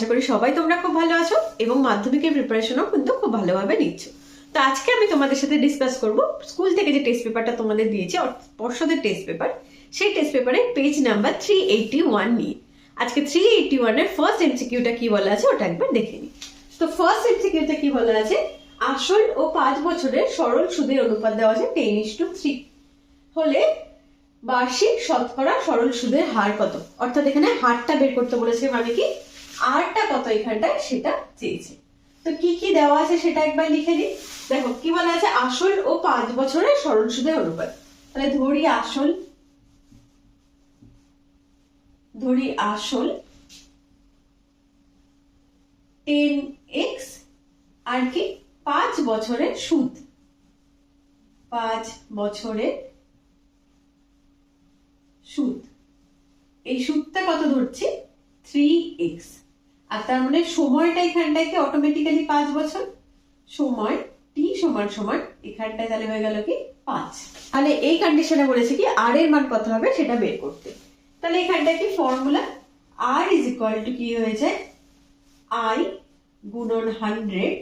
আশা করি সবাই তোমরা খুব ভালো আছো এবং মাধ্যমিকের প্রিপারেশনও কিন্তু খুব ভালোভাবে নিচ্ছ। তো আজকে আমি তোমাদের সাথে ডিসকাস করব স্কুল থেকে যে টেস্ট পেপারটা তোমাদের দিয়েছে পর্ষদের টেস্ট পেপার সেই টেস্ট পেপারে page number three eighty one নিয়ে। আজকে থ্রি এইটি ওয়ানের ফার্স্ট এমসিকিউটা কি বলা আছে ওটা একবার দেখে নিই। তো ফার্স্ট এমসিকিউতে কি বলা আছে? আসল ও পাঁচ বছরের সরল সুদের অনুপাত দেওয়া আছে টেন ইস টু থ্রি হলে বার্ষিক শতকরা সরল সুদের হার কত? অর্থাৎ এখানে হারটা বের করতে বলেছে মানে কি? হারটা কত এখানটায় সেটা চেয়েছে। তো কি কি দেওয়া আছে সেটা একবার লিখে নিই। দেখো, কি বলা আছে? আসল ও পাঁচ বছরের সরল সুদের অনুপাত। তাহলে ধরি আসল। ধরি আসল টেন এক্স আর কি? পাঁচ বছরের সুদ। পাঁচ বছরের সুদ। এই সুদটা কত ধরছি? Three x. আর তার মানে সময়টা এখানটায় কি অটোমেটিক্যালি পাঁচ বছর? সময় টি সমান সমান এখানটায় তাহলে হয়ে গেল কি? পাঁচ। তাহলে এই কন্ডিশনে বলেছে কি আর এর মান কত হবে সেটা বের করতে। তাহলে এখানটায় কি formula r is equal to কি হয়ে যায়? আই গুণন হান্ড্রেড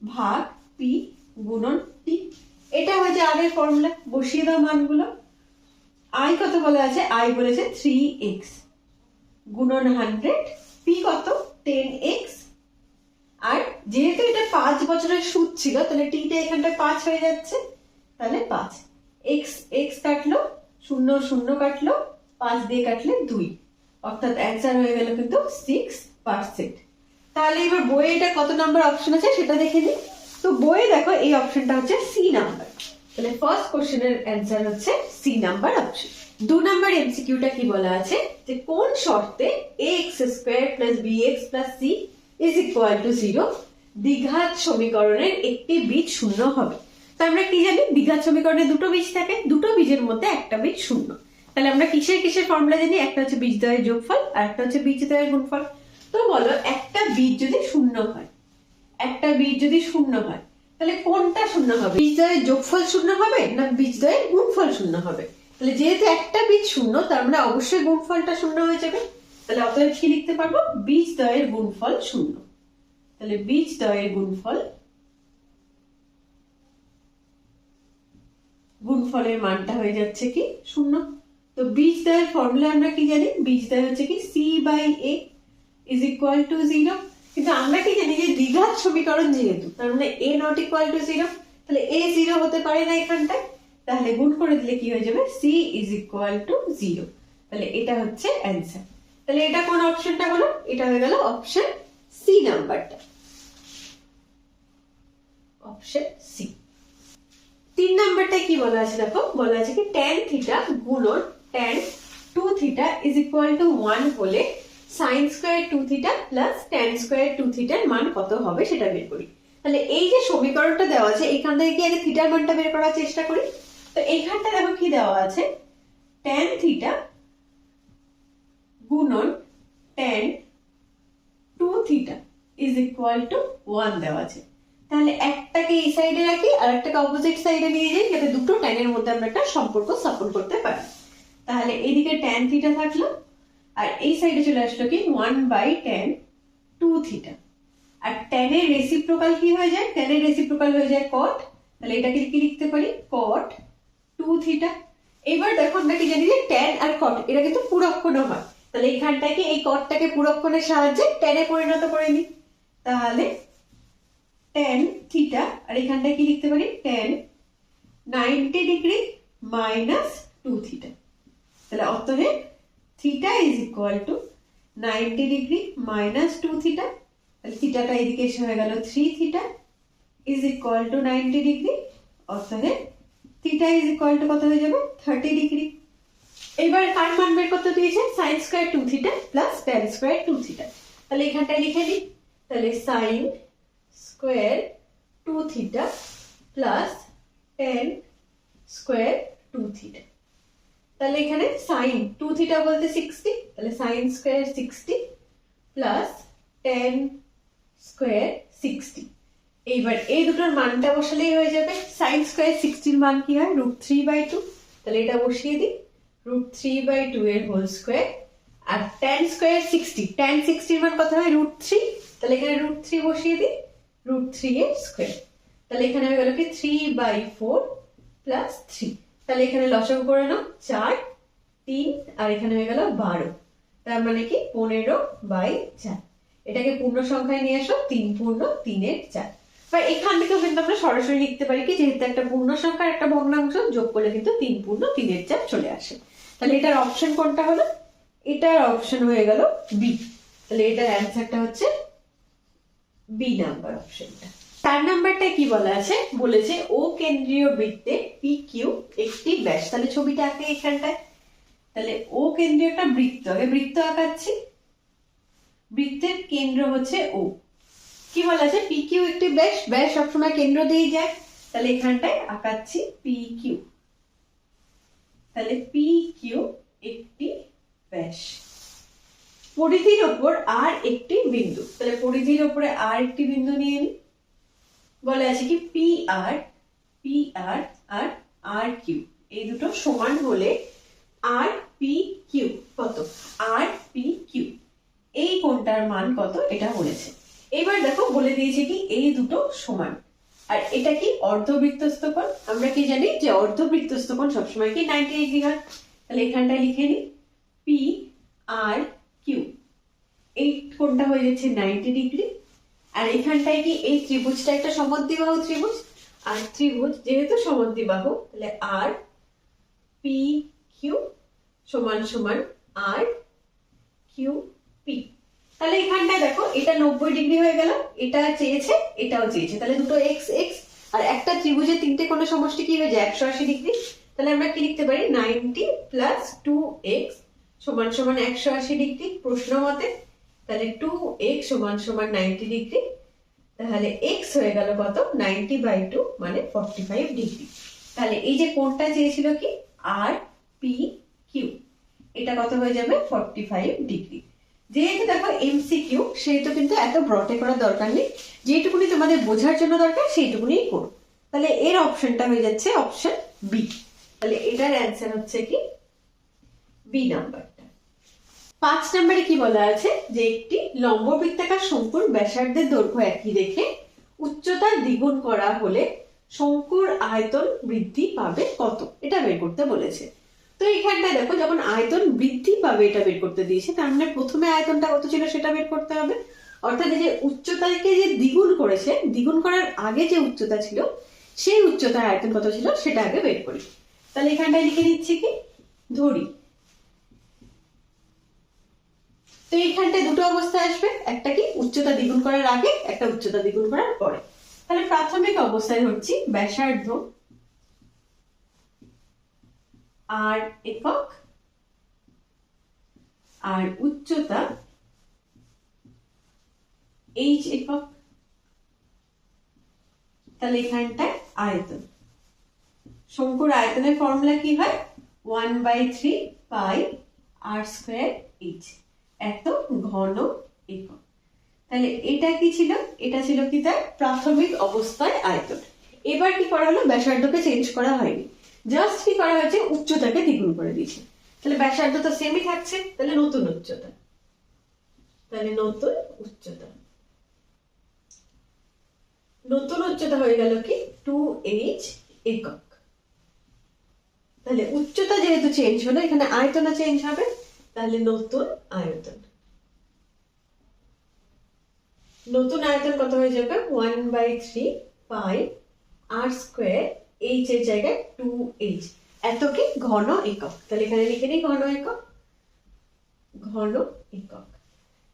ভাগ পি গুণন টি এটা হয়েছে আর এর ফর্মুলা বসিয়ে দাও মানগুলো। আই কত বলা আছে? আই বলেছে থ্রি এক্স গুণন হান্ড্রেড পি কত? টেন এক্স আর যেহেতু এটা পাঁচ বছরের সুদ ছিল, তাহলে টিটা এখানটায় পাঁচ হয়ে যাচ্ছে। তাহলে পাঁচ। এক্স এক্স কাটলো, শূন্য শূন্য কাটলো, পাঁচ দিয়ে কাটলে দুই। অর্থাৎ অ্যান্সার হয়ে গেল কিন্তু সিক্স পার্সেন্ট তাহলে এবার বইয়ে এটা কত নাম্বার অপশন আছে সেটা দেখে নিই। তো বইয়ে দেখো এই অপশনটা হচ্ছে সি নাম্বার তাহলে ফার্স্ট কোশ্চেনের অ্যান্সার হচ্ছে সি নাম্বার অপশন দু নাম্বার এমসিকিউটা কি বলা আছে? যে কোন শর্তে a x square plus b x plus c is equal to zero দ্বিঘাত সমীকরণের একটি বীজ শূন্য হবে। তো আমরা কি জানি? দ্বিঘাত সমীকরণে দুটো বীজ থাকে, দুটো বীজের মধ্যে একটা বীজ শূন্য। তাহলে আমরা কিসের কিসের ফর্মুলা জানি? একটা হচ্ছে বীজদ্বয়ের যোগফল আর একটা হচ্ছে বীজদ্বয়ের গুণফল। তো বলো, একটা বীজ যদি শূন্য হয়, একটা বীজ যদি শূন্য হয়, তাহলে কোনটা শূন্য হবে? বীজদ্বয়ের যোগফল শূন্য হবে না বীজদ্বয়ের গুণফল শূন্য হবে? তাহলে যেহেতু একটা বীজ শূন্য, তার মানে অবশ্যই গুণফলটা শূন্য হয়ে যাবে। তাহলে অতএব কি লিখতে পারব? বীজদ্বয়ের গুণফল শূন্য। তাহলে বীজদ্বয়ের গুণফল গুণফলের মানটা হয়ে যাচ্ছে কি? শূন্য। তো বীজদ্বয়ের ফর্মুলা আমরা কি জানি? বীজদ্বয় হচ্ছে কি? C by a is equal to zero কিন্তু আমরা কি জানি যে দ্বিঘাত সমীকরণ যেহেতু, তার মানে a not equal to zero তাহলে এ জিরো হতে পারে না এখানটায়। তাহলে গুণ করে দিলে কি হয়ে যাবে? C is equal to zero তাহলে এটা হচ্ছে অ্যান্সার তাহলে এটা কোন অপশনটা হলো? এটা হয়ে গেল অপশন সি নাম্বারটা অপশন সি তিন নাম্বারটা কি বলা আছে দেখো? বলা আছে কি ট্যান থিটা গুণন tan two theta is equal to one হলে sine square two theta plus tan square two থিটার মান কত হবে সেটা বের করি। তাহলে এই যে সমীকরণটা দেওয়া আছে, এখান থেকে আগে থিটার মানটা বের করার চেষ্টা করি? তো এইখানটা দেখো কি দেওয়া আছে? ট্যান থিটা গুণন tan two theta is equal to one দেওয়া আছে। তাহলে একটাকে এই সাইডে রাখি, আর একটাকে অপোজিট সাইডে নিয়ে যাই, যাতে দুটো ট্যানের মধ্যে আমরা একটা সম্পর্ক স্থাপন করতে পারি। তাহলে এদিকে ট্যান থিটা থাকল, আর এই সাইডে চলে আসলো কি? One by tan two theta আর ট্যানের রেসিপ্রোকাল কি হয়ে যায়? ট্যানের রেসিপ্রোকাল হয়ে যায় কট তাহলে এটাকে কি লিখতে পারি? কট টু থিটা এবার দেখো আমরা কি জানি যে ট্যান আর কট এটা কিন্তু পুরক্ষণ হয়। তাহলে এইখানটাকে এই কটটাকে পুরক্ষণের সাহায্যে ট্যানে পরিণত করে নিই। তাহলে ট্যান থিটা আর এখানটায় কি লিখতে পারি? Tan ninety degree minus two theta তাহলে অতএব theta is equal to ninety degree minus two theta তাহলে থিটাটা এদিকে এসে হয়ে গেল three theta is equal to ninety degree অতএব থিটা ইজ ইকুয়াল টু কত হয়ে যাবে? থার্টি ডিগ্রি এবার কার মান বের করতে দিয়েছে sine square two theta plus tan square two theta তাহলে এখানটায় লিখে দিই। তাহলে sine square two theta plus tan square two theta তাহলে এখানে সাইন টু থিটা বলতে সিক্সটি তাহলে sine square sixty plus tan square sixty এইবার এই দুটোর মানটা বসালেই হয়ে যাবে। সাইন স্কোয়ার সিক্সটির মান কি হয়? রুট থ্রি বাই টু তাহলে এটা বসিয়ে দিই। রুট থ্রি বাই টু এর হোল স্কোয়ার আর টেন স্কোয়ার সিক্সটি টেন সিক্সটির মান কত হয়? রুট থ্রি তাহলে এখানে রুট থ্রি বসিয়ে দিই। রুট থ্রি এর স্কোয়ার তাহলে এখানে হয়ে গেল কি? Three by four plus three তাহলে এখানে লসক করে নাও। চার, তিন, আর এখানে হয়ে গেল বারো। তার মানে কি? পনেরো বাই চার। এটাকে পূর্ণ সংখ্যায় নিয়ে আসো তিন পূর্ণ তিনের চার। বা এখান থেকেও কিন্তু আমরা সরাসরি লিখতে পারি কি, যেহেতু একটা পূর্ণ সংখ্যা একটা ভগ্নাংশ, যোগ করলে কিন্তু তিন পূর্ণ, তিনের চার চলে আসে। তাহলে এটার অপশন কোনটা হলো? এটার অপশন হয়ে গেল বি তাহলে এটার অ্যান্সারটা হচ্ছে বি নাম্বার অপশনটা চার নাম্বারটা কি বলা আছে? বলেছে, ও কেন্দ্রীয় বৃত্তে পি কিউ একটি ব্যাস। তাহলে ছবিটা আঁকে এখানটায়। তাহলে ও কেন্দ্রীয়টা বৃত্ত। আগে বৃত্ত আঁকাচ্ছি। বৃত্তের কেন্দ্র হচ্ছে ও কি বলা আছে? পি কিউ একটি ব্যাস। ব্যাস সবসময় কেন্দ্র দিয়ে যায়। তাহলে এখানটায় আঁকাচ্ছি পি কিউ তাহলে পি কিউ একটি ব্যাস। পরিধির ওপর আর একটি বিন্দু। তাহলে পরিধির ওপরে আর একটি বিন্দু নিয়ে নিই বলে আছে কি? পি আর পি আর আর আর কিউ এই দুটো সমান হলে আর পি কিউ কত? আর পি কিউ এই কোনটার মান কত? এটা বলেছে। এবার দেখো বলে দিয়েছে কি এই দুটো সমান। আর এটা কি অর্ধবৃত্তস্থ কোণ আমরা কি জানি যে অর্ধবৃত্তস্থ কোণ সবসময় কি নাইনটি ডিগ্রি হয়? তাহলে এখানটায় লিখে নিই। পি আর কিউ এই কোণটা হয়ে যাচ্ছে নাইনটি ডিগ্রি। আর এখানটায় কি এই ত্রিভুজটা একটা সমদ্বিবাহু ত্রিভুজ? আর ত্রিভুজ যেহেতু সমদ্বিবাহু, তাহলে আর পি কিউ সমান সমান আর কিউ পি তাহলে এখানটায় দেখো, এটা নব্বই ডিগ্রি হয়ে গেল, এটা চেয়েছে, এটাও চেয়েছে। তাহলে দুটো এক্স এক্স আর একটা ত্রিভুজের তিনটে কোনো সমষ্টি কি হয়ে যায়? একশো আশি ডিগ্রি। তাহলে আমরা কি লিখতে পারি? নাইনটি প্লাস টু এক্স সমান সমান একশো আশি ডিগ্রি, প্রশ্ন মতে। তাহলে টু এক্স সমান সমান নাইনটি ডিগ্রি। তাহলে এক্স হয়ে গেল কত? নাইনটি বাই টু মানে ফর্টি ফাইভ ডিগ্রি। তাহলে এই যে কোণটা চেয়েছিল কি? আর পি কিউ এটা কত হয়ে যাবে? Forty five degree. যেহেতু দেখো এমসিকিউ সেহেতু কিন্তু এত ব্রটে করার দরকার নেই। যেটুকুনি তোমাদের বোঝার জন্য দরকার সেইটুকুনি করো। তাহলে এর অপশনটা হয়ে যাচ্ছে অপশন বি তাহলে এটার অ্যান্সার হচ্ছে কি? বি নাম্বারটা পাঁচ নাম্বারে কি বলা আছে? যে একটি লম্ব বৃত্তাকার শঙ্কুর ব্যাসার্ধের দৈর্ঘ্য একই রেখে উচ্চতা দ্বিগুণ করা হলে শঙ্কুর আয়তন বৃদ্ধি পাবে কত? এটা বের করতে বলেছে। তো এখানটা দেখো যখন আয়তন বৃদ্ধি পাবে এটা বের করতে দিয়েছে, তার মানে প্রথমে আয়তনটা কত ছিল সেটা বের করতে হবে। অর্থাৎ যে উচ্চতাকে যে দ্বিগুণ করেছে, দ্বিগুণ করার আগে যে উচ্চতা ছিল, সেই উচ্চতার আয়তন কত ছিল সেটা আগে বের করি। তাহলে এখানটায় লিখে দিচ্ছি কি? ধরি। তো এইখানটায় দুটো অবস্থা আসবে, একটা কি? উচ্চতা দ্বিগুণ করার আগে, একটা উচ্চতা দ্বিগুণ করার পরে। তাহলে প্রাথমিক অবস্থায় হচ্ছে ব্যাসার্ধ আর একক আর উচ্চতা এইচ একক। তাহলে এখানটায় আয়তন। শঙ্কুর আয়তনের ফর্মুলা কি হয়? One by three pi r square h এত ঘন একক। তাহলে এটা কি ছিল? এটা ছিল কি তার? প্রাথমিক অবস্থায় আয়তন। এবার কি করা হলো? ব্যাসার্ধকে চেঞ্জ করা হয়নি। জাস্ট কি করা হয়েছে? উচ্চতাকে দ্বিগুণ করে দিয়েছে। তাহলে ব্যাসার্ধ তো সেমই থাকছে, তাহলে নতুন উচ্চতা। তাহলে নতুন উচ্চতা। নতুন উচ্চতা হয়ে গেল কি? টু এইচ একক। তাহলে উচ্চতা যেহেতু চেঞ্জ হলো, এখানে আয়তনও চেঞ্জ হবে, তাহলে নতুন আয়তন। নতুন আয়তন কত হয়ে যাবে? One by three pi r square h এর জায়গায় টু এইচ এত কি? ঘন একক। তাহলে এখানে লিখে নিই ঘন একক। ঘন একক।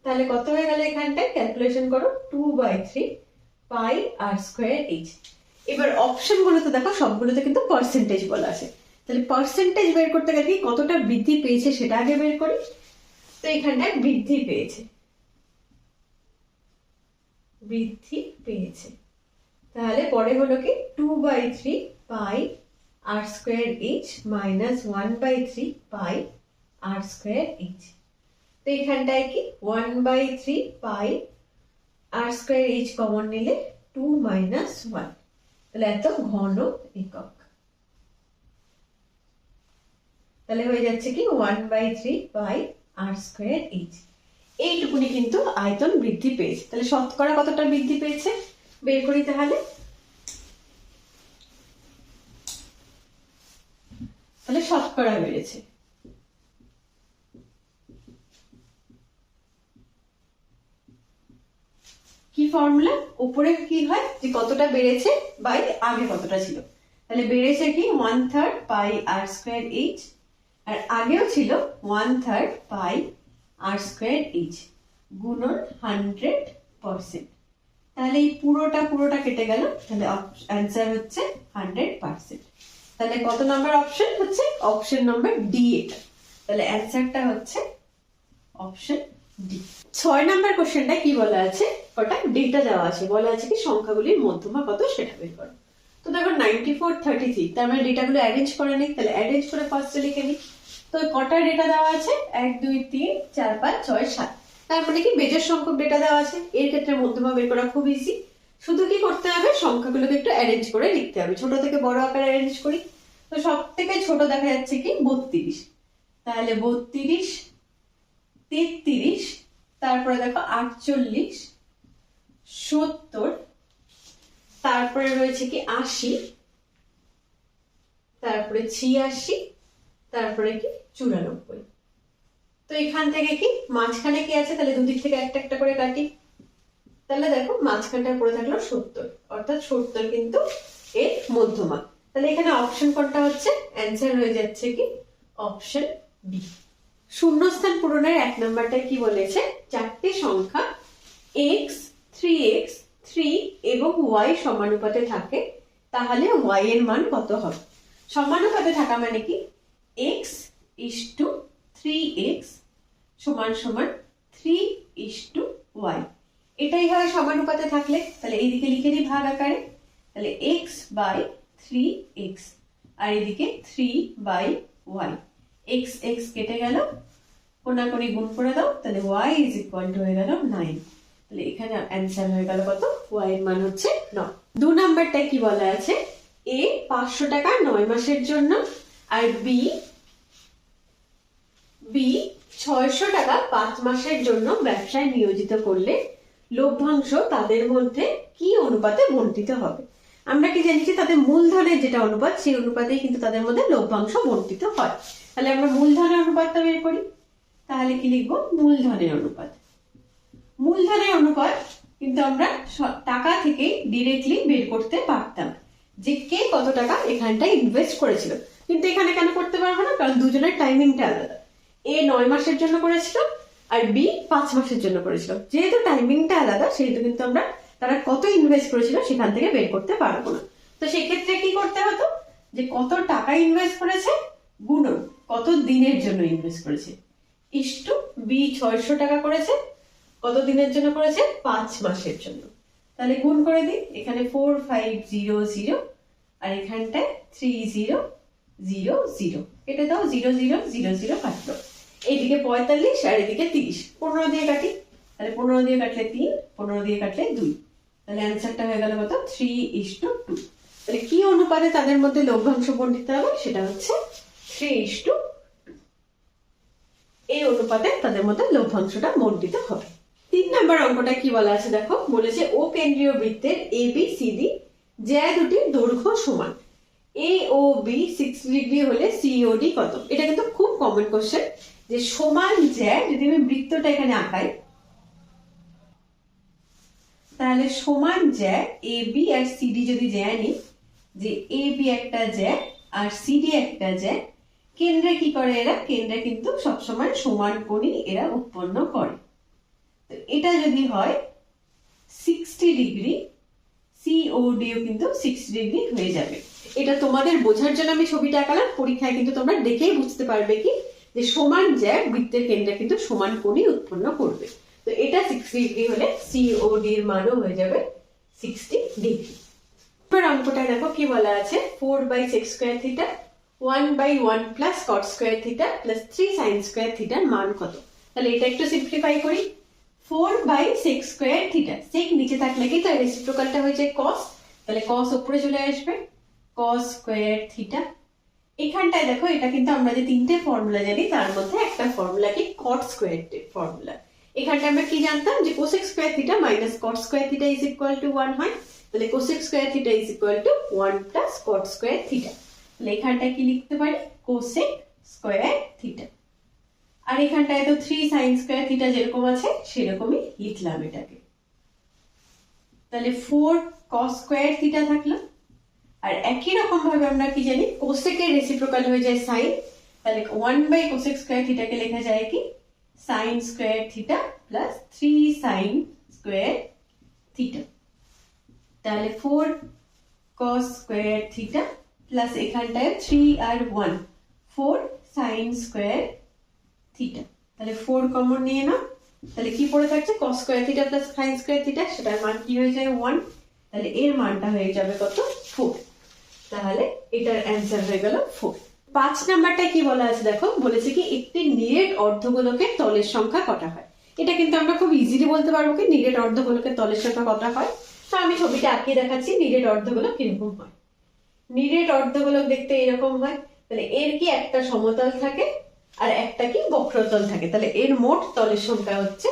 তাহলে কত হয়ে গেল এখানটায়? ক্যালকুলেশন করো। Two by three pi r square h এবার অপশন গুলোতে দেখো, সবগুলোতে কিন্তু পার্সেন্টেজ বলা আছে। তাহলে পার্সেন্টেজ বের করতে গেলে কতটা বৃদ্ধি পেয়েছে সেটা আগে বের করি। তো এখানটায় বৃদ্ধি পেয়েছে। বৃদ্ধি পেয়েছে। তাহলে পরে হলো কি? Two by three pi r square h minus one by three pi r square h তো এখানটায় কি? One by three pi r square h common নিলে টু মাইনাস ওয়ান তাহলে এত ঘন একক। তাহলে হয়ে যাচ্ছে কি? One by three pi r square h এইটুকুনি কিন্তু আয়তন বৃদ্ধি পেয়েছে। তাহলে শতকরা কতটা বৃদ্ধি পেয়েছে? বের করি তাহলে। তাহলে শতকরা বেড়েছে। কি ফর্মুলা উপরে কি হয়? যে কতটা বেড়েছে বাই আগে কতটা ছিল। তাহলে বেড়েছে কি? One third pi r square h আর আগেও ছিল one third pi r square h গুণন হান্ড্রেড পার্সেন্ট তাহলে এই পুরোটা পুরোটা কেটে গেল, তাহলে অ্যান্সার হচ্ছে হান্ড্রেড পার্সেন্ট তাহলে কত নম্বর অপশন হচ্ছে? অপশন নম্বর ডি এটা। তাহলে অ্যান্সারটা হচ্ছে অপশন ডি ছয় নাম্বার কোশ্চেনটা কি বলা আছে? কটা? ডেটা দেওয়া আছে। বলা আছে কি সংখ্যাগুলির মধ্যমা কত সেটা বের করো। তো দেখো নাইনটি ফোর থার্টি থ্রি তার মানে ডেটাগুলো অ্যারেঞ্জ করে নিই। তাহলে অ্যারেঞ্জ করে ফার্স্টে লিখে নিই। তো কটা ডেটা দেওয়া আছে? এক, দুই, তিন, চার, পাঁচ, ছয়, সাত। তার মানে কি বেজের সংখ্যক ডেটা দেওয়া আছে। এর ক্ষেত্রে মধ্যমা বের করা খুব ইজি শুধু কি করতে হবে? সংখ্যাগুলোকে একটু অ্যারেঞ্জ করে লিখতে হবে। ছোট থেকে বড় আকারে অ্যারেঞ্জ করি। তো সব থেকে ছোট দেখা যাচ্ছে কি? বত্রিশ। তাহলে বত্রিশ, তেত্রিশ, তারপরে দেখো আটচল্লিশ, সত্তর, তারপরে রয়েছে কি আশি, তারপরে ছিয়াশি, তারপরে কি চুরানব্বই। তো এখান থেকে কি মাঝখানে কি আছে? তাহলে দুদিক থেকে একটা একটা করে কাটি। তাহলে দেখো মাঝখানটা পড়ে থাকল সত্তর। অর্থাৎ সত্তর কিন্তু এর মধ্যমা। তাহলে এখানে অপশন কোনটা হচ্ছে? অ্যান্সার হয়ে যাচ্ছে কি? অপশন বি শূন্যস্থান পূরণের এক নাম্বারটা কি বলেছে? চারটি সংখ্যা এক্স থ্রি এক্স থ্রি এবং ওয়াই সমানুপাতে থাকে। তাহলে ওয়াই এর মান কত হবে? সমানুপাতে থাকা মানে কি? X is to three x সমান সমান থ্রি ইস টু ওয়াই এটাই হয় সমানুপাতে থাকলে। তাহলে এইদিকে লিখে দিই ভাগ আকারে। তাহলে এক্স বাই থ্রি আর এদিকে থ্রি ওয়াই এক্স এক্স কেটে গেল, কোনাকুনি গুণ করে দাও, তাহলে হয়ে গেল তাহলে এখানে হয়ে গেল কত? এর মান হচ্ছে নাম্বারটা কি বলা আছে? এ পাঁচশো টাকা নয় মাসের জন্য, আর বি বি ছয়শো টাকা পাঁচ মাসের জন্য ব্যবসায় নিয়োজিত করলে, লভ্যাংশ তাদের মধ্যে কি অনুপাতে বন্টিত হবে? আমরা কি জানিছি তাদের মূলধনের যেটা অনুপাত, সেই অনুপাতেই কিন্তু তাদের মধ্যে লভ্যাংশ বন্টিত হয়। তাহলে আমরা মূলধনের অনুপাতটা বের করি। তাহলে কি লিখব? মূলধনের অনুপাত। মূলধনের অনুপাত কিন্তু আমরা টাকা থেকে ডিরেক্টলি বের করতে পারতাম যে কে কত টাকা এখানটায় ইনভেস্ট করেছিল। কিন্তু এখানে কেন করতে পারব না? কারণ দুজনের টাইমিংটা আলাদা। এ নয় মাসের জন্য করেছিল আর বি পাঁচ মাসের জন্য করেছিল। যেহেতু টাইমিংটা আলাদা, সেহেতু কিন্তু আমরা তারা কত ইনভেস্ট করেছিল সেখান থেকে বের করতে পারব না। তো সেক্ষেত্রে কি করতে হতো? যে কত টাকা ইনভেস্ট করেছে? গুণন কত দিনের জন্য ইনভেস্ট করেছে? ইস্টু বি ছয়শো টাকা করেছে, কত দিনের জন্য করেছে? পাঁচ মাসের জন্য। তাহলে গুণ করে দিই, এখানে ফোর ফাইভ জিরো জিরো আর এখানটায় থ্রি জিরো জিরো জিরো এটা দাও জিরো জিরো জিরো জিরো কাটলো। এইদিকে পঁয়তাল্লিশ আর এদিকে তিরিশ। পনেরো দিয়ে কাটি, তাহলে পনেরো দিয়ে কাটলে তিন, পনেরো দিয়ে কাটলে দুই। তাহলে অ্যান্সারটা হয়ে গেল কত? থ্রি ইস টু টু তাহলে কি অনুপাতে তাদের মধ্যে লভ্যাংশ বন্টিত হবে? সেটা হচ্ছে থ্রি ইস টু এই অনুপাতে তাদের মধ্যে লভ্যাংশটা বন্টিত হবে। তিন নম্বর অঙ্কটা কি বলা আছে দেখো? বলেছে ও কেন্দ্রীয় বৃত্তের এ বি সি ডি জ্যা দুটির দৈর্ঘ্য সমান। A O B six degree হলে সিওডি কত? এটা কিন্তু খুব কমন কোশ্চেন যে সমান জ্যা যদি আমি বৃত্তটা এখানে আঁকাই তাহলে সমান জ্যা এ বি আর সিডি যদি জ্যা নিই, যে এ বি একটা জ্যা আর সিডি একটা জ্যা কেন্দ্রে কি করে এরা? কেন্দ্রে কিন্তু সবসময় সমান কোণই এরা উৎপন্ন করে। তো এটা যদি হয় সিক্সটি ডিগ্রি সিওডিও কিন্তু সিক্সটি ডিগ্রি হয়ে যাবে। এটা তোমাদের বোঝার জন্য আমি ছবিটা আঁকালাম, পরীক্ষায় কিন্তু তোমরা দেখেই বুঝতে পারবে কি? যে সমান জ্যা বৃত্তের কেন্দ্রে কিন্তু সমান কোণই উৎপন্ন করবে। তো এটা সিক্সটি ডিগ্রি হলে সিওডি এর মানও হয়ে যাবে সিক্সটি ডিগ্রি এবার অঙ্কটা দেখো কি বলা আছে? Four by sec square theta one by one plus cot square theta plus three sine square থিটার মান কত? তাহলে এটা একটু সিম্পলিফাই করি। Four by sec square theta sec নিচে থাকলে কি? তার রেসিপ্রোকালটা হয়েছে কস তাহলে কস উপরে চলে আসবে কস স্কোয়ার থিটা এখানটায় দেখো, এটা কিন্তু আমরা যে তিনটে ফর্মুলা জানি, তার মধ্যে একটা ফর্মুলা কি কট স্কোয়ার ফর্মুলা এখানটা আমরা কি জানতাম যে cosec square theta minus cot square theta is equal to one হয়? তাহলে cosec square theta is equal to one plus cot square theta তাহলে এখানটায় কি লিখতে পারি? কোসেক স্কোয়ার থিটা আর এখানটায় তো থ্রি সাইন স্কোয়ার থিটা যেরকম আছে, সেরকমই লিখলাম এটাকে। তাহলে ফোর কস স্কোয়ার থিটা থাকল। আর একই রকম ভাবে আমরা কি জানি? কোসেকের রেসিপ্রোকাল হয়ে যায় সাইন তাহলে ওয়ান বাই কোসেক স্কোয়ার থিটাকে লেখা যায় কি? Sine square theta plus three sine square theta তাহলে four cos square theta plus এখানটায় থ্রি আর one four sine square theta তাহলে ফোর কমন নিয়ে নাও। তাহলে কি পড়ে থাকছে? Cos square theta plus sine square theta সেটার মান কি হয়ে যায়? ওয়ান তাহলে এর মানটা হয়ে যাবে কত? ফোর তাহলে এটার অ্যান্সার হয়ে গেল ফোর পাঁচ নাম্বারটা কি বলা আছে দেখো? বলেছে কি, একটি নিরেট অর্ধগোলকের তলের সংখ্যা কটা হয়? এটা কিন্তু আমরা খুব ইজিলি বলতে পারব কি, নিরেট অর্ধগোলকের তলের সংখ্যা কটা হয়? তো আমি ছবিটা আঁকিয়ে দেখাচ্ছি, নিরেট অর্ধগোলক কীরকম হয়? নিরেট অর্ধগোলক দেখতে এরকম হয়, তাহলে এর কি একটা সমতল থাকে আর একটা কি বক্রতল থাকে? তাহলে এর মোট তলের সংখ্যা হচ্ছে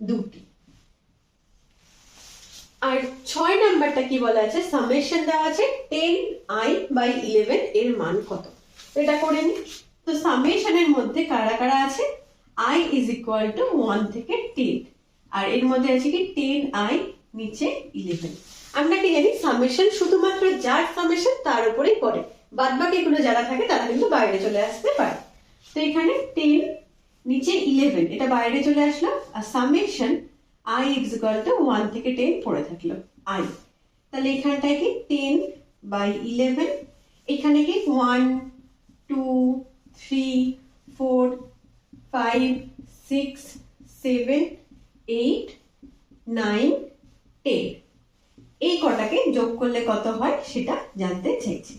দুটি। আর ছয় নাম্বারটা কি বলা আছে? সামেশন দেওয়া আছে টেন আই বাই ইলেভেন এর মান কত? এটা করে নি। তো সামেশনের মধ্যে কারা কারা আছে? I is equal to one থেকে টেন আর এর মধ্যে আছে কি? টেন আই নিচে ইলেভেন আমরা কি জানি, সামেশন শুধুমাত্র যার সামেশন তার উপরেই পড়ে। বাদ বাকিগুলো যারা থাকে, তারা কিন্তু বাইরে চলে আসতে পারে। তো এখানে টেন নিচে ইলেভেন এটা বাইরে চলে আসলো। আর summation I is equal to one থেকে টেন পড়ে থাকল। আই তাহলে এখানটায় কি? টেন বাই ইলেভেন এখানে কি? One two three four five six seven eight nine ten এই কটাকে যোগ করলে কত হয় সেটা জানতে চাইছি।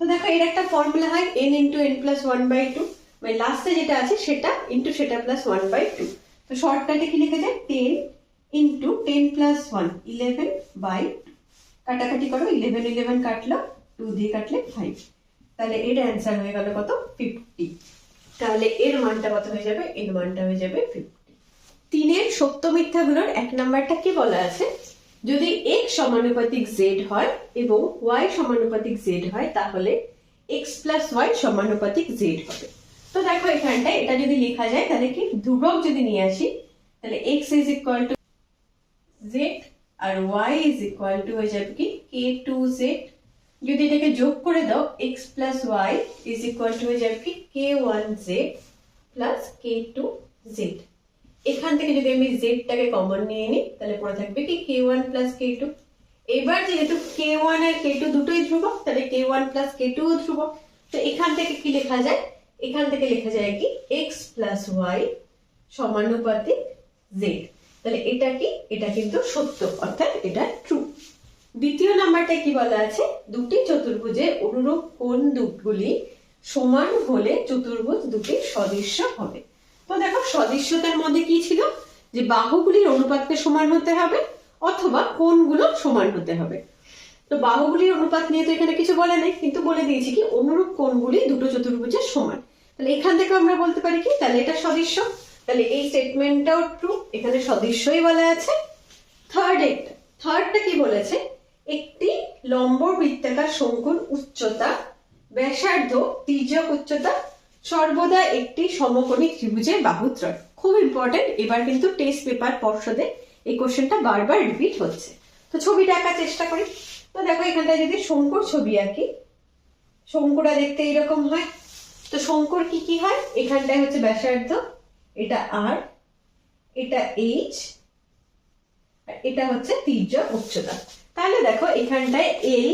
তো দেখো, এর একটা ফর্মুলা হয় N into N plus one by two মানে লাস্টে যেটা আছে সেটা ইন্টু সেটা প্লাস ওয়ান বাই টু তো শর্টকাটে কি লিখে যায়? Ten into ten plus one eleven by কাটাকাটি করো ইলেভেন ইলেভেন কাটলো টু দিয়ে কাটলে ফাইভ তাহলে এর অ্যান্সার হয়ে গেল কত? ফিফটি তাহলে এর মানটা কত হয়ে যাবে? এর মানটা হয়ে যাবে ফিফটি তিনের সত্য মিথ্যাগুলোর এক নাম্বারটা কি বলা আছে? যদি x সমানুপাতিক জেড হয় এবং y সমানুপাতিক জেড হয়, তাহলে x প্লাস ওয়াই সমানুপাতিক জেড হবে। তো দেখো এখানটায় এটা যদি লেখা যায়, তাহলে কি? ধ্রুবক যদি নিয়ে আসি, তাহলে x is equal to Z R y is equal to হয়ে যাবে কি? কে টু z যদি এটাকে যোগ করে দাও X plus Y is equal to হয়ে যাবে কি? k one Z plus K two Z এখান থেকে যদি আমি জেডটাকে কমন নিয়ে নিই, তাহলে পড়ে থাকবে কি? K one plus K two এবার যেহেতু কে ওয়ান আর কে টু দুটোই ধ্রুবক, তাহলে K one plus K two ধ্রুবক। তো এখান থেকে কি লেখা যায়? এখান থেকে লেখা যায় কি? এক্স প্লাস ওয়াই সমানুপাতিক জেড তাহলে এটা কি? এটা কিন্তু সত্য, অর্থাৎ এটা ট্রু দ্বিতীয় নাম্বারটা কি বলা আছে? দুটি চতুর্ভুজে অনুরূপ কোণ দুগুলি সমান হলে চতুর্ভুজ দুটি সদৃশ্য হবে? তো দেখো, সদৃশ্যতার মধ্যে কি ছিল? যে বাহুগুলির অনুপাতকে সমান হতে হবে অথবা কোণগুলো সমান হতে হবে। তো বাহুগুলির অনুপাত নিয়ে তো এখানে কিছু বলে নেই, কিন্তু বলে দিয়েছি কি, অনুরূপ কোণগুলি দুটো চতুর্ভুজের সমান। তাহলে এখান থেকে আমরা বলতে পারি কি, তাহলে এটা সদৃশ্য। তাহলে এই স্টেটমেন্টটাও ট্রু এখানে সদৃশ্যই বলা আছে। থার্ড একটা। থার্ডটা কি বলেছে? একটি লম্ব বৃত্তাকার শঙ্কুর উচ্চতা, ব্যাসার্ধ তির্যক উচ্চতা, সর্বদা একটি সমকোণী ত্রিভুজের বাহুত্রয়। খুব ইম্পর্টেন্ট এবার কিন্তু টেস্ট পেপার পর্ষদে এই কোশ্চেনটা বারবার রিপিট হচ্ছে। তো ছবিটা আঁকার চেষ্টা করি। তো দেখো, এখানটায় যদি শঙ্কুর ছবি আঁকি, শঙ্কুটা দেখতে এরকম হয়। তো শঙ্কুর কি কি হয়? এখানটায় হচ্ছে ব্যাসার্ধ, এটা আর এটা এইচ এটা হচ্ছে তির্যক উচ্চতা। তাহলে দেখো, এখানটায় এল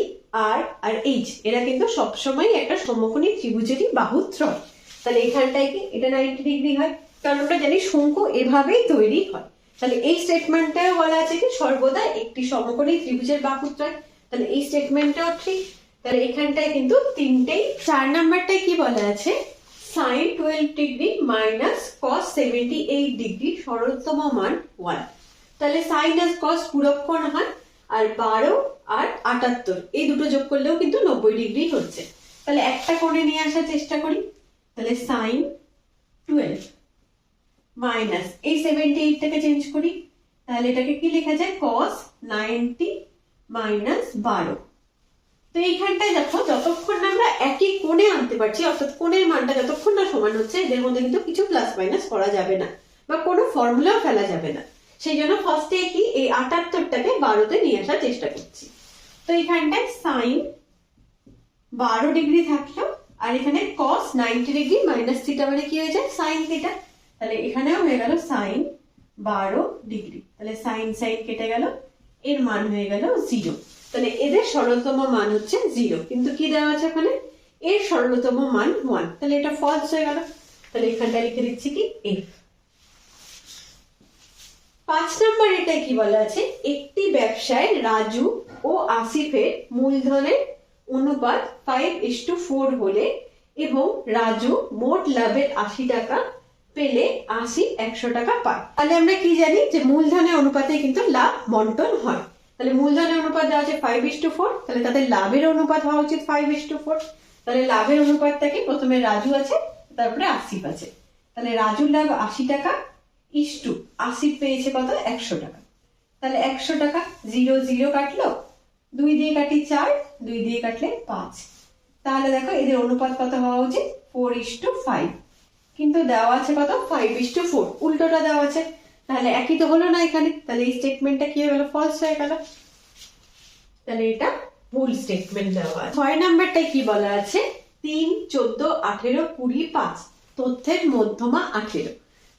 আর আর এইচ এরা কিন্তু সবসময় একটা সমকোণী ত্রিভুজেরই বাহুত্রয় তাহলে এখানটায় কি? এটা নাইনটি ডিগ্রি হয়। কারণ আমরা জানি শঙ্কু এভাবেই তৈরি হয়। তাহলে এই স্টেটমেন্টটাও বলা আছে কি সর্বদা একটি সমকোণী ত্রিভুজের বাহুত্রয় তাহলে এই স্টেটমেন্টটাও ঠিক। তাহলে এখানটায় কিন্তু তিনটেই, চার নাম্বারটায় কি বলা আছে? Sine twelve degree minus cos seventy eight degree সরলতম মান ওয়ান তাহলে সাইন আর কস পূরক কোণ হয় আর বারো আর আটাত্তর। এই দুটো যোগ করলেও কিন্তু নব্বই ডিগ্রি হচ্ছে। তাহলে একটা কোণে নিয়ে আসার চেষ্টা করি। তাহলে সাইন টুয়েলভ মাইনাস এই সেভেন্টি এইটটাকে চেঞ্জ করি। তাহলে এটাকে কি লেখা যায়? কস নাইনটি মাইনাস বারো। তো এইখানটায় দেখো, যতক্ষণ না আমরা একই কোণে আনতে পারছি, অর্থাৎ কোণের মানটা যতক্ষণ না সমান হচ্ছে, এদের মধ্যে কিন্তু কিছু প্লাস মাইনাস করা যাবে না। বা কোনো ফর্মুলাও ফেলা যাবে না। সেই জন্য ফার্স্টে কি এই আটাত্তরটাকে বারোতে নিয়ে আসার চেষ্টা করছি। তো এখানটায় সাইন বারো ডিগ্রি থাকল, আর এখানে cos ninety degree minus theta মানে কি হয়ে যায়? সাইন থিটা তাহলে এখানেও হয়ে গেল সাইন বারো ডিগ্রি তাহলে সাইন সাইন কেটে গেল, এর মান হয়ে গেল জিরো তাহলে এদের সরলতম মান হচ্ছে জিরো কিন্তু কি দেওয়া আছে ওখানে? এর সরলতম মান ওয়ান তাহলে এটা ফলস হয়ে গেল। তাহলে এখানটা লিখে দিচ্ছি কি এফ পাঁচ নম্বর এটা কি বলা আছে? একটি ব্যবসায় রাজু ও আসিফের মূলধনের অনুপাত ফাইভ ইস টু ফোর হলে এবং রাজু মোট লাভের আশি টাকা পেলে আশি একশো টাকা পায়। তাহলে আমরা কি জানি? যে মূলধনের অনুপাতে কিন্তু লাভ বন্টন হয়। তাহলে মূলধনের অনুপাত দেওয়া আছে ফাইভ ইস টু ফোর তাহলে তাদের লাভের অনুপাত হওয়া উচিত ফাইভ ইস টু ফোর তাহলে লাভের অনুপাতটাকে প্রথমে রাজু আছে, তারপরে আসিফ আছে। তাহলে রাজুর লাভ আশি টাকা ইস টু, আসিফ পেয়েছে কত? একশো টাকা। তাহলে একশো টাকা জিরো জিরো কাটলো, দুই দিয়ে কাটি চার, দুই দিয়ে কাটলে পাঁচ। তাহলে দেখো এদের অনুপাত কত হওয়া উচিত? Four is to five. কিন্তু দেওয়া আছে কত? Five is to four. উল্টোটা দেওয়া আছে। তাহলে একই তো হলো না এখানে। তাহলে এই স্টেটমেন্টটা কি হয়ে গেল? ফলস হয়ে গেল। তাহলে এটা ভুল স্টেটমেন্ট দেওয়া আছে। ছয় নাম্বারটায় কি বলা আছে? তিন, চোদ্দ, আঠেরো, কুড়ি, পাঁচ। তথ্যের মধ্যমা আঠেরো।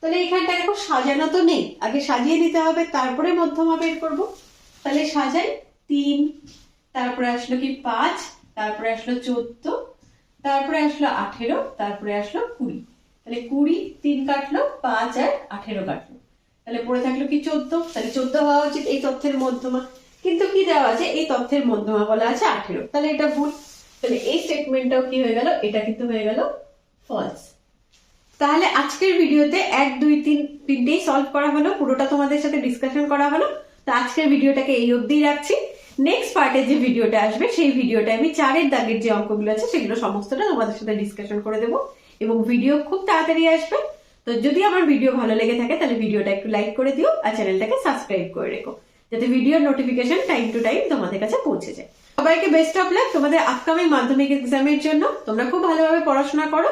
তাহলে এখানটা দেখো, সাজানো তো নেই। আগে সাজিয়ে নিতে হবে, তারপরে মধ্যমা বের করব। তাহলে সাজাই, তিন, তারপরে আসলো কি পাঁচ, তারপরে আসলো চোদ্দ, তারপরে আসলো আঠেরো, তারপরে আসলো কুড়ি। তাহলে কুড়ি, তিন কাটলো, পাঁচ আর আঠেরো কাটলো। তাহলে পড়ে থাকল কি চোদ্দ? তাহলে চোদ্দ হওয়া উচিত এই তথ্যের মধ্যমা। কিন্তু কি দেওয়া আছে? এই তথ্যের মধ্যমা বলা আছে আঠেরো। তাহলে এটা ভুল। তাহলে এই স্টেটমেন্টটাও কি হয়ে গেল? এটা কিন্তু হয়ে গেল ফলস তাহলে আজকের ভিডিওতে এক, দুই, তিন, তিনটেই সলভ করা হলো, পুরোটা তোমাদের সাথে ডিসকাশন করা হলো। তো আজকের ভিডিওটাকে এই অবধিই রাখছি। নেক্সট পার্টে যে ভিডিওটা আসবে, সেই ভিডিওটা আমি চারের দাগের যে অঙ্কগুলো আছে, সেগুলো সমস্তটা তোমাদের সাথে ডিসকাশন করে দেবো। এবং ভিডিও খুব তাড়াতাড়ি আসবে। তো যদি আমার ভিডিও ভালো লেগে থাকে, তাহলে ভিডিওটা একটু লাইক করে দিও আর চ্যানেলটাকে সাবস্ক্রাইব করে রেখো। যাতে ভিডিওর নোটিফিকেশন টাইম টু টাইম তোমাদের কাছে পৌঁছে যায়। সবাইকে বেস্ট অফ লাক তোমাদের আপকামিং মাধ্যমিক এক্সামের জন্য। তোমরা খুব ভালোভাবে পড়াশোনা করো।